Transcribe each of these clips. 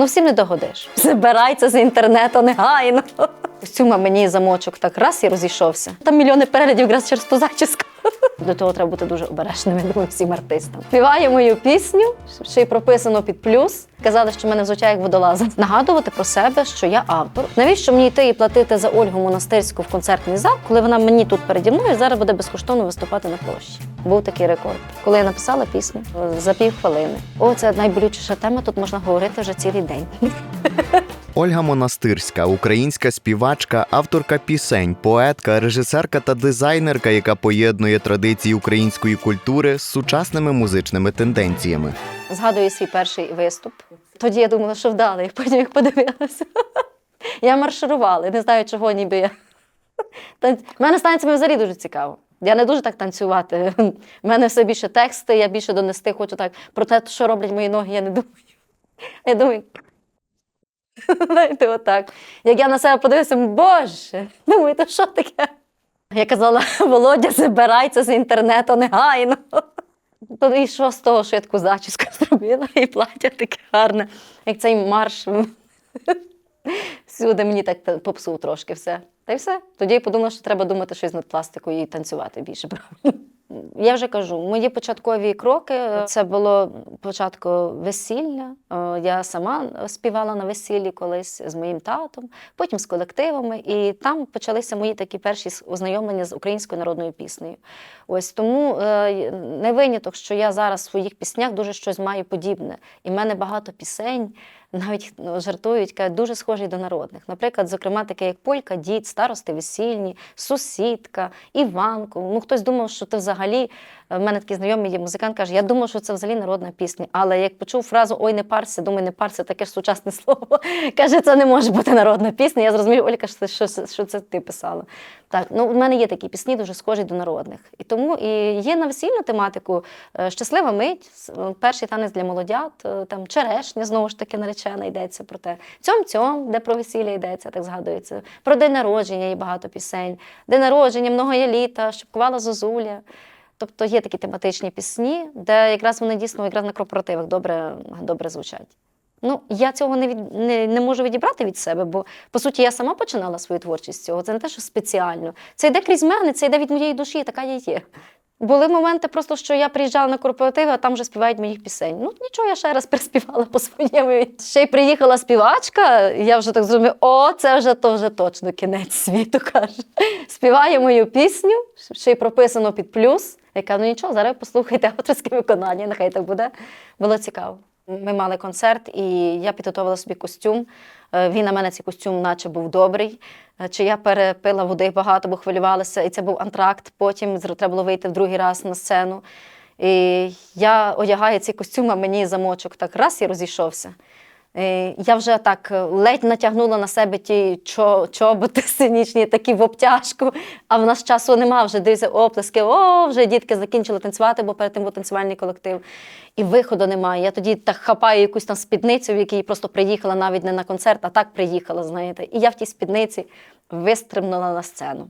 Ну всім не догодиш. Забирайся з інтернету негайно. Костюма мені замочок так раз і розійшовся. Там мільйони переглядів якраз через ту зачіску. До того треба бути дуже обережними, думаю, всім артистам. Співаю мою пісню, ще й прописано під плюс. Казали, що в мене звучає як водолаза. Нагадувати про себе, що я автор. Навіщо мені йти і платити за Ольгу Монастирську в концертний зал, коли вона мені тут переді мною зараз буде безкоштовно виступати на площі? Був такий рекорд. Коли я написала пісню за пів хвилини. О, це найболючіша тема. Тут можна говорити вже цілий день. Ольга Монастирська, українська співачка, авторка пісень, поетка, режисерка та дизайнерка, яка поєднує традиції української культури з сучасними музичними тенденціями. Згадую свій перший виступ. Тоді я думала, що вдалий, потім як подивилася. Я марширувала, не знаю, чого ніби я. У мене з танцями взагалі дуже цікаво. Я не дуже так танцювати. У мене все більше тексти, я більше донести хочу так. Про те, що роблять мої ноги, я не думаю. Я думаю. Знаєте, отак. Як я на себе подивився, боже, думаю, то що таке? Я казала, Володя, забирайся з інтернету негайно. То і що з того, що я таку зачіску зробила, і плаття таке гарне, як цей марш. Всюди мені так та- попсув трошки все. Та й все. Тоді я подумала, що треба думати щось над пластикою і танцювати більше. правильно. Я вже кажу, мої початкові кроки е, це було початку весілля. Е, Я сама співала на весіллі колись з моїм татом, потім з колективами, і там почалися мої такі перші ознайомлення з українською народною піснею. Ось тому е, не виняток, що я зараз в своїх піснях дуже щось маю подібне. І в мене багато пісень, навіть ну, жартують, кажуть, дуже схожі до народних. Наприклад, зокрема, таке як Полька, дід, старости весільні, сусідка, Іванко. Ну, хтось думав, що це взагалі. е, В мене такий знайомий музикант, каже, я думав, що це взагалі народна пісня. Але як почув фразу Ой, не парся, думаю, не парся, таке ж сучасне слово. Каже, це не може бути народна пісня. Я зрозумів, Олька, що, що, що це ти писала. Так, ну в мене є такі пісні, дуже схожі до народних. І тому і є на весільну тематику е, щаслива мить, е, перший танець для молодят, е, там черешня, знову ж таки, наречена йдеться про те. Цьом цьом, де про весілля йдеться, так згадується. Про день народження є багато пісень. День народження, много є літа, щепкувала зозуля. Тобто є такі тематичні пісні, де якраз вони дійсно якраз на корпоративах добре, добре звучать. Ну, я цього не, від, не, не можу відібрати від себе, бо по суті я сама починала свою творчість цього. Це не те, що спеціально. Це йде крізь мене, це йде від моєї душі, така я є. Були моменти, просто що я приїжджала на корпоративи, а там вже співають моїх пісень. Ну нічого, я ще раз переспівала по своєму. Ще й приїхала співачка. Я вже так зрозуміла, о, це вже то вже точно кінець світу. каже. Співає мою пісню, ще й прописано під плюс. Я кажу, ну нічого, зараз послухайте авторське виконання, нехай так буде. Було цікаво. Ми мали концерт, і я підготувала собі костюм. Е, Він на мене цей костюм, наче був добрий. Е, Чи я перепила води багато, бо хвилювалася, і це був антракт. Потім треба було вийти в другий раз на сцену. І я одягаю ці костюми, мені замочок так раз і розійшовся. Е, Я вже так е, ледь натягнула на себе ті чоботи синічні, такі в обтяжку, а в нас часу нема, вже дивися оплески, о, вже дітки закінчили танцювати, бо перед тим був танцювальний колектив. І виходу немає. Я тоді так хапаю якусь там спідницю, в якій просто приїхала навіть не на концерт, а так приїхала, знаєте. І я в тій спідниці вистрибнула на сцену.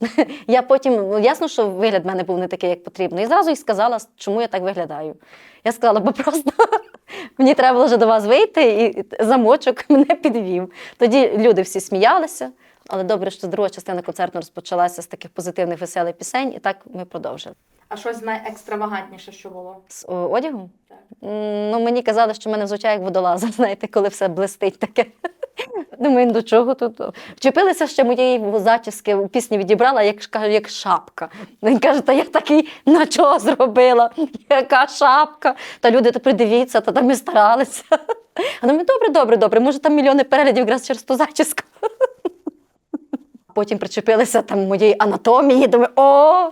Я потім, ну, ясно, що вигляд в мене був не такий, як потрібно. І зразу їй сказала, чому я так виглядаю. Я сказала, бо просто мені треба було вже до вас вийти, і замочок мене підвів. Тоді люди всі сміялися, але добре, що друга частина концерту розпочалася з таких позитивних, веселих пісень, і так ми продовжили. А щось найекстравагантніше, що було? З одягом? Так. Ну, мені казали, що в мене звучає як водолаза, знаєте, коли все блистить таке. Думаю, «Ну, до чого тут? Вчепилися ще моєї зачіски, у пісні відібрала, як ж кажу, як шапка. Він каже, та я такий на чого зробила? Яка шапка? Та люди, то придивіться, та там ми старалися. А думаю, добре, добре, добре, може там мільйони переглядів якраз через ту зачіску. Потім причепилися там моєї анатомії, думаю, о,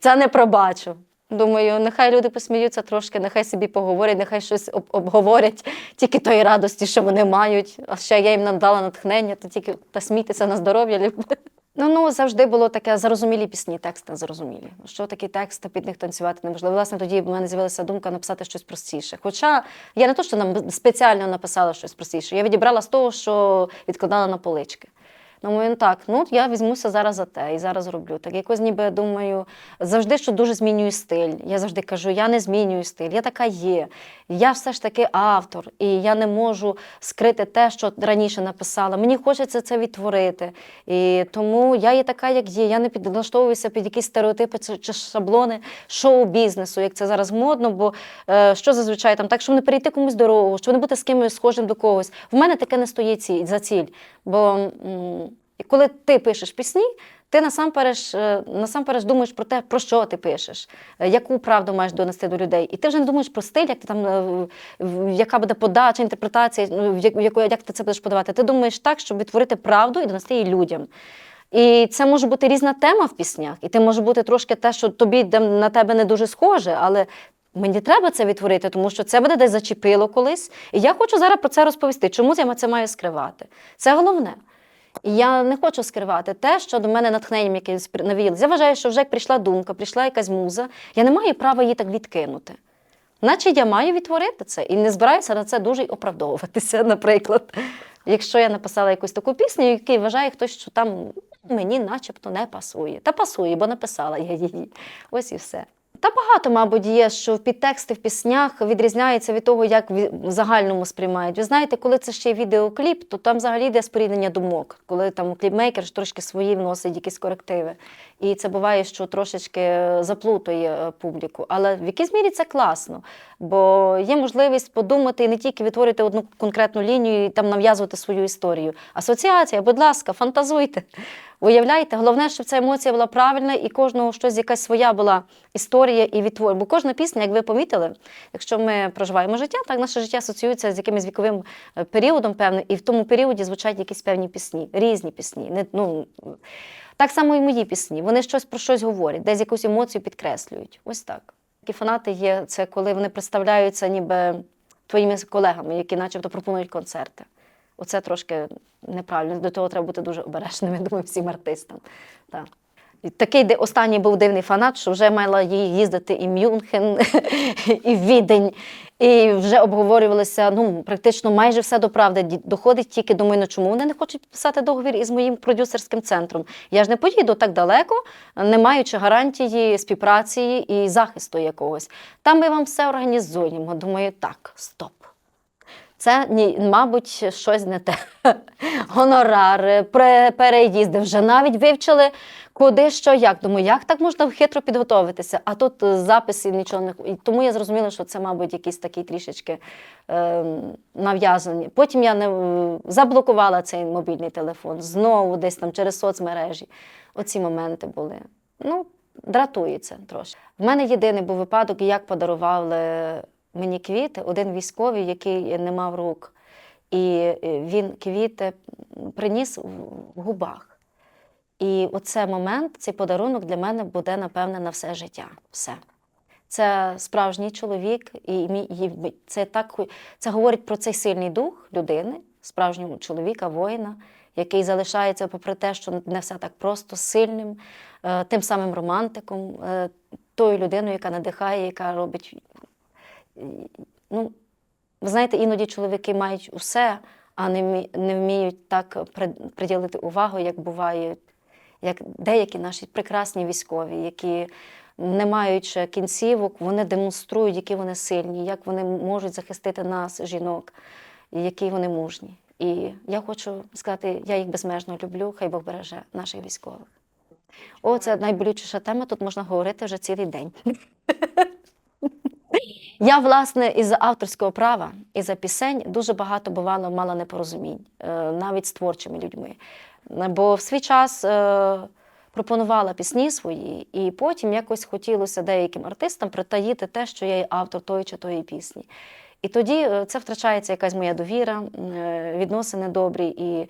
це не пробачу. Думаю, нехай люди посміються трошки, нехай собі поговорять, нехай щось об- обговорять, тільки тої радості, що вони мають. А ще я їм надала натхнення, то тільки та смійтеся на здоров'я. люб- Ну, ну завжди було таке зарозумілі пісні, тексти зрозумілі. Що такі тексти, під них танцювати неможливо. Власне, тоді в мене з'явилася думка написати щось простіше. Хоча я не то, що нам спеціально написала щось простіше, я відібрала з того, що відкладала на полички. Думаю, ну так, ну я візьмуся зараз за те і зараз роблю. Так якось ніби думаю, завжди що дуже змінюю стиль. Я завжди кажу, я не змінюю стиль, я така є. Я все ж таки автор, і я не можу скрити те, що раніше написала. Мені хочеться це відтворити. І тому я є така, як є. Я не підлаштовуюся під якісь стереотипи чи шаблони шоу-бізнесу, як це зараз модно. Бо е, що зазвичай там, так, щоб не перейти комусь дорогу, щоб не бути з кимось схожим до когось. В мене таке не стоїть ці- за ціль. Бо коли ти пишеш пісні, ти насамперед, е, насамперед думаєш про те, про що ти пишеш, е, яку правду маєш донести до людей. І ти вже не думаєш про стиль, як ти там, е, яка буде подача, інтерпретація, ну, як- як ти це будеш подавати. Ти думаєш так, щоб відтворити правду і донести її людям. І це може бути різна тема в піснях, і це може бути трошки те, що тобі на тебе не дуже схоже, але мені треба це відтворити, тому що це буде десь зачепило колись. І я хочу зараз про це розповісти. Чому я це маю скривати? Це головне. І я не хочу скривати те, що до мене натхненням при- навіялося. Я вважаю, що вже як прийшла думка, прийшла якась муза, я не маю права її так відкинути. Наче я маю відтворити це і не збираюся на це дуже й оправдовуватися, наприклад. Якщо я написала якусь таку пісню, який вважає хтось, що там мені начебто не пасує. Та пасує, бо написала я її. Ось і все. Та багато, мабуть, є, що підтексти в піснях відрізняються від того, як в загальному сприймають. Ви знаєте, коли це ще відеокліп, то там взагалі йде споріднення думок, коли там кліпмейкер трошки свої вносить якісь корективи. І це буває, що трошечки заплутує е, публіку. Але в якійсь мірі це класно, бо є можливість подумати і не тільки відтворити одну конкретну лінію і там нав'язувати свою історію. Асоціація, будь ласка, фантазуйте. Уявляйте, головне, щоб ця емоція була правильна і кожного щось якась своя була історія і відтвор. Бо кожна пісня, як ви помітили, якщо ми проживаємо життя, так наше життя асоціюється з якимось віковим е, періодом певним, і в тому періоді звучать якісь певні пісні, різні пісні. Не, ну, так само і мої пісні. Вони щось про щось говорять, десь якусь емоцію підкреслюють. Ось так. Такі фанати є це, коли вони представляються ніби твоїми колегами, які начебто пропонують концерти. Оце трошки неправильно. До того треба бути дуже обережним, я думаю, всім артистам. Так. І Такий останній був дивний фанат, що вже мала їздити і Мюнхен, і Відень, і вже обговорювалося ну, практично майже все до правди. Доходить тільки думаю, ну чому вони не хочуть підписати договір із моїм продюсерським центром? Я ж не поїду так далеко, не маючи гарантії співпраці і захисту якогось. Там ми вам все організуємо. Думаю, так, стоп. Це, ні, мабуть, щось не те. Гонорари, переїзди, вже навіть вивчили, куди, що, як. Думаю, як так можна хитро підготовитися? А тут е, записів нічого не. Тому я зрозуміла, що це, мабуть, якісь такі трішечки е, нав'язані. Потім я не е, заблокувала цей мобільний телефон, знову десь там через соцмережі. Оці моменти були. Ну, дратується трошки. В мене єдиний був випадок, як подарували мені квіти, один військовий, який не мав рук. І е, він квіти приніс в губах. І оце момент, цей подарунок для мене буде, напевне, на все життя. Все. Це справжній чоловік, і мій- це так це говорить про цей сильний дух людини, справжнього чоловіка, воїна, який залишається, попри те, що не все так просто сильним, е, тим самим романтиком, е, тою людиною, яка надихає, яка робить. Ну, ви знаєте, іноді чоловіки мають усе, а не, вміють так приділити увагу, як бувають, як деякі наші прекрасні військові, які, не маючи кінцівок, вони демонструють, які вони сильні, як вони можуть захистити нас, жінок, і які вони мужні. І я хочу сказати, я їх безмежно люблю, хай Бог береже наших військових. О, це найболючіша тема, тут можна говорити вже цілий день. Я, власне, із авторського права і за пісень дуже багато бувало мала непорозумінь, е, навіть з творчими людьми. Бо в свій час е, пропонувала пісні свої, і потім якось хотілося деяким артистам притаїти те, що я є автор тої чи тої пісні. І тоді е, це втрачається якась моя довіра, е, відносини добрі. І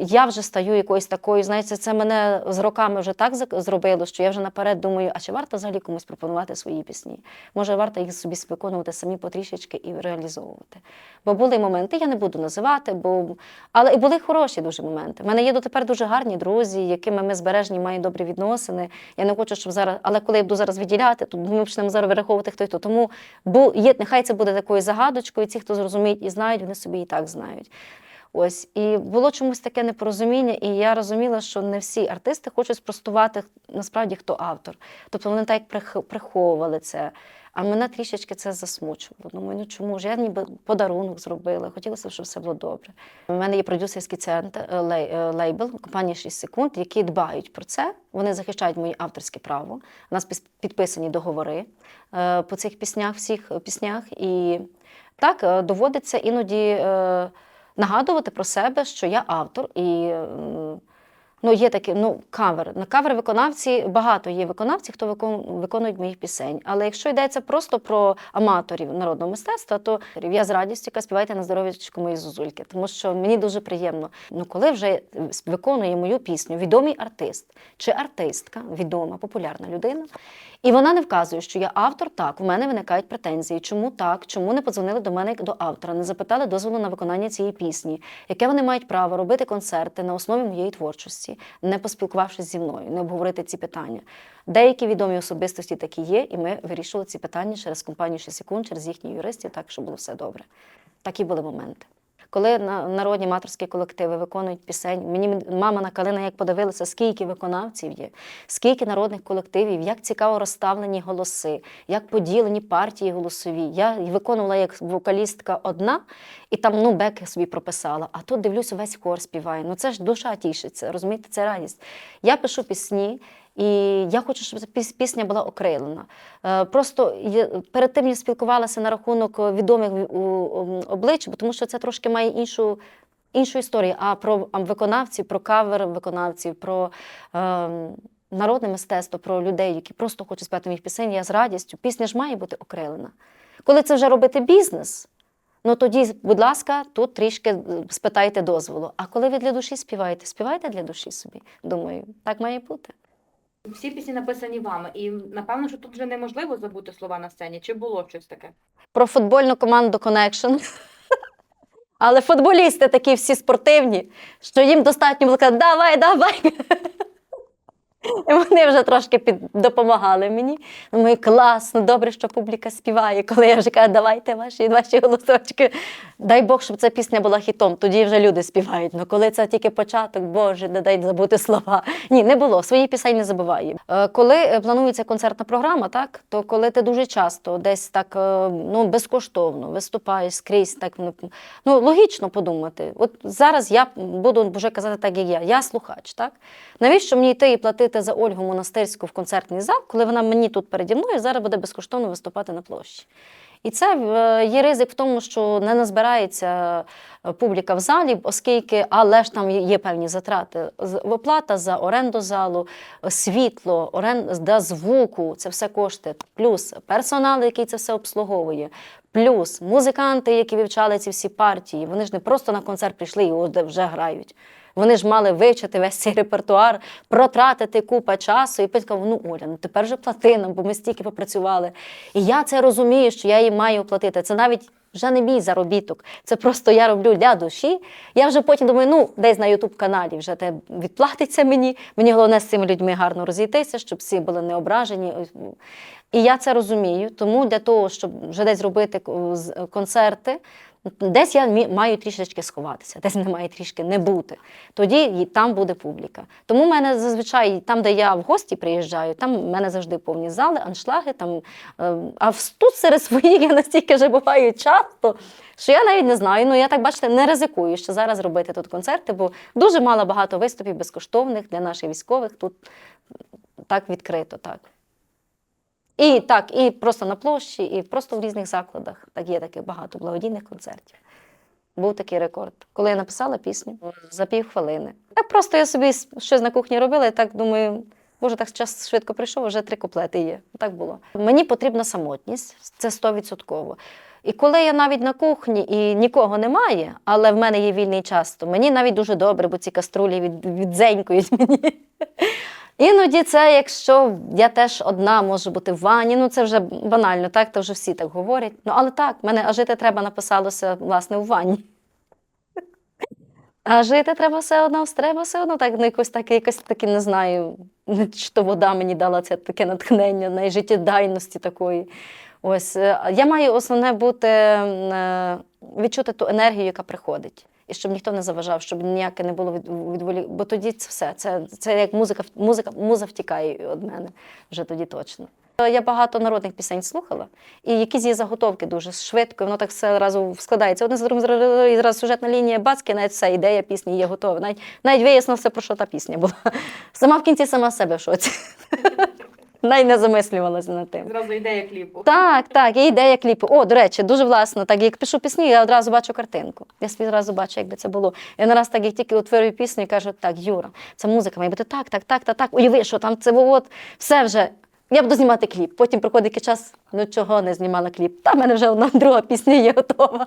я вже стаю якоюсь такою, знаєте, це мене з роками вже так зробило, що я вже наперед думаю, а чи варто взагалі комусь пропонувати свої пісні? Може, варто їх собі виконувати самі потрішечки і реалізовувати. Бо були моменти, я не буду називати, бо... але і були хороші дуже моменти. У мене є дотепер дуже гарні друзі, якими ми збережені, маємо добрі відносини. Я не хочу, щоб зараз, але коли я буду зараз виділяти, то ми почнемо зараз вираховувати хто хто. Тому бу... є, нехай це буде такою загадочкою. Ці, хто зрозуміють і знають, вони собі і так знають. Ось і було чомусь таке непорозуміння, і я розуміла, що не всі артисти хочуть спростувати насправді хто автор. Тобто вони так приховували це. А мене трішечки це засмучувало. Думаю, ну чому ж я ніби подарунок зробила, хотілося щоб все було добре. У мене є продюсерський центр е, е, лейбл компанії 6 секунд, які дбають про це. Вони захищають мої авторське право. У нас підписані договори е, по цих піснях, всіх піснях. І так доводиться іноді нагадувати про себе, що я автор і. Ну, є такі, ну, кавер. На кавер виконавці багато є виконавців, хто викон, виконують моїх пісень. Але якщо йдеться просто про аматорів народного мистецтва, то я з радістю кажу, співайте на здоров'ячку мої зозульки, тому що мені дуже приємно. Ну, коли вже виконує мою пісню відомий артист чи артистка, відома, популярна людина, і вона не вказує, що я автор, так, в мене виникають претензії. Чому так? Чому не подзвонили до мене до автора, не запитали дозволу на виконання цієї пісні, яке вони мають право робити концерти на основі моєї творчості, не поспілкувавшись зі мною, не обговорити ці питання. Деякі відомі особистості такі є, і ми вирішували ці питання через компанію 6 секунд, через їхніх юристів, так щоб було все добре. Такі були моменти. Коли народні матерські колективи виконують пісень, мені мама на калина як подивилася, скільки виконавців є, скільки народних колективів, як цікаво розставлені голоси, як поділені партії голосові. Я виконувала як вокалістка одна, і там ну беки собі прописала. А тут дивлюся, весь хор співає. Ну це ж душа тішиться, розумієте, це радість. Я пишу пісні. І я хочу, щоб пісня була окрилена. Е, Просто перед тим я спілкувалася на рахунок відомих облич, тому що це трошки має іншу, іншу історію. А про виконавців, про кавер виконавців, про е, народне мистецтво, про людей, які просто хочуть співати моїх пісень, я з радістю. Пісня ж має бути окрилена. Коли це вже робити бізнес, ну тоді, будь ласка, тут трішки е, спитайте дозволу. А коли ви для душі співаєте, співайте для душі собі. Думаю, так має бути. Всі пісні написані вами, і напевно, що тут вже неможливо забути слова на сцені. Чи було щось таке? про футбольну команду Connection. Але футболісти такі всі спортивні, що їм достатньо було казати, давай, давай. І вони вже трошки під... допомагали мені. Думаю, класно, добре, що публіка співає. Коли я вже кажу, давайте ваші, ваші голосочки. Дай Бог, щоб ця пісня була хітом, тоді вже люди співають. Ну коли це тільки початок, Боже, не дай забути слова. Ні, не було. Свої пісень не забуває. Е, Коли е, планується концертна програма, так то коли ти дуже часто десь так е, ну безкоштовно виступаєш скрізь, так ну, ну логічно подумати. От зараз я буду вже казати так, як я. Я слухач, так навіщо мені йти і платити за Ольгу Монастирську в концертний зал, коли вона мені тут переді мною зараз буде безкоштовно виступати на площі. І це е, є ризик в тому, що не назбирається е, публіка в залі, оскільки, але ж там є певні затрати. Оплата за оренду залу, світло, оренда звуку це все коштує. Плюс персонал, який це все обслуговує, плюс музиканти, які вивчали ці всі партії. Вони ж не просто на концерт прийшли і вже грають. Вони ж мали вивчити весь цей репертуар, протратити купа часу. І сказав, ну Оля, ну тепер вже плати нам, бо ми стільки попрацювали. І я це розумію, що я їм маю платити. Це навіть вже не мій заробіток. Це просто я роблю для душі. Я вже потім думаю, ну десь на Ютуб-каналі вже те відплатиться мені. Мені головне з цими людьми гарно розійтися, щоб всі були не ображені. І я це розумію. Тому для того, щоб вже десь робити концерти, десь я маю трішечки сховатися, десь мене має трішки не бути. Тоді там буде публіка. Тому в мене зазвичай там, де я в гості приїжджаю, там в мене завжди повні зали, аншлаги. Там, е, а тут серед своїх я настільки вже буваю часто. Що я навіть не знаю, ну я так бачите, не ризикую ще зараз робити тут концерти, бо дуже мало багато виступів безкоштовних для наших військових тут так відкрито. так. І так, і просто на площі, і просто в різних закладах. Так є таке багато благодійних концертів. Був такий рекорд. Коли я написала пісню за півхвилини. Так просто я собі щось на кухні робила, і так думаю, боже, так час швидко прийшов, вже три куплети є. Так було. Мені потрібна самотність, це стовідсотково. І коли я навіть на кухні і нікого немає, але в мене є вільний час, то мені навіть дуже добре, бо ці каструлі від, відзенькують мені. Іноді це, якщо я теж одна можу бути в ванні, ну це вже банально, так, то вже всі так говорять. Ну, але так, мене а жити треба написалося, власне, в ванні. А жити треба все одно, треба все одно так, ну, якось так, якось таки не знаю, то вода мені дала це таке натхнення на життєдайності такої. Ось е, я маю основне бути е, відчути ту енергію, яка приходить. І щоб ніхто не заважав, щоб ніяке не було від, відволі... Бо тоді це все. Це, це як музика, музика, муза втікає від мене вже тоді точно. Я багато народних пісень слухала, і якісь є заготовки дуже швидко, воно так все разу складається. Одне з другим і зразу сюжетна лінія бацьки, навіть вся ідея пісні є готова. Навіть, навіть вияснило все, про що та пісня була. Сама в кінці сама себе в шоці. Навіть не замислювалася над тим. Зразу ідея кліпу. Так, так, є ідея кліпу. О, до речі, дуже власно. Так, як пишу пісні, я одразу бачу картинку. Я собі одразу бачу, як би це було. Я нараз так, як тільки утворюю пісню, і кажу, так, Юра, це музика має бути так, так, так, так, так. Уяви, що там це було, от, все вже. Я буду знімати кліп. Потім проходить який час, ну чого не знімала кліп. Та в мене вже одна друга пісня є готова.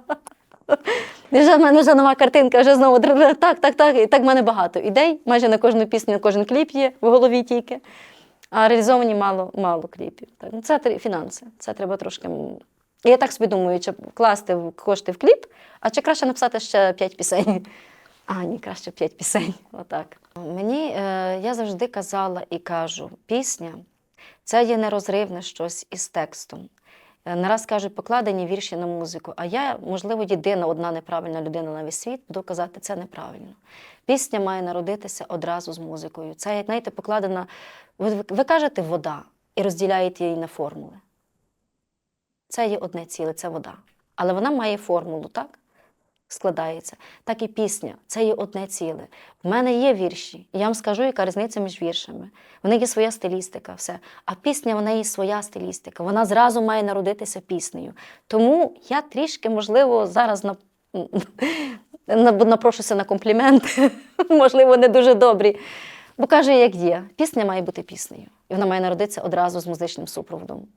І вже в мене вже нова картинка, вже знову так, так, так. І так в мене багато ідей. Майже на кожну пісню, на кожен кліп є в голові тільки. А реалізовані мало, мало кліпів. Так. Ну, це фінанси. Це треба трошки. Я так собі думаю, чи вкласти в- кошти в кліп, а чи краще написати ще п'ять пісень. А, ні, краще п'ять пісень. Отак. Мені е, я завжди казала і кажу: пісня це є нерозривне щось із текстом. Е, Не раз кажуть, покладені вірші на музику. А я, можливо, єдина одна неправильна людина на весь світ, буду казати, це неправильно. Пісня має народитися одразу з музикою. Це, знаєте, покладена. Ви, ви, кажете вода і розділяєте її на формули. Це є одне ціле, це вода. Але вона має формулу, так? Складається. Так і пісня, це є одне ціле. В мене є вірші, і я вам скажу, яка різниця між віршами. В них є своя стилістика, все. А пісня, вона є своя стилістика. Вона зразу має народитися піснею. Тому я трішки, можливо, зараз на- напрошуся на компліменти, можливо, не дуже добрі. Бо каже, як є, пісня має бути піснею. І вона має народитися одразу з музичним супроводом.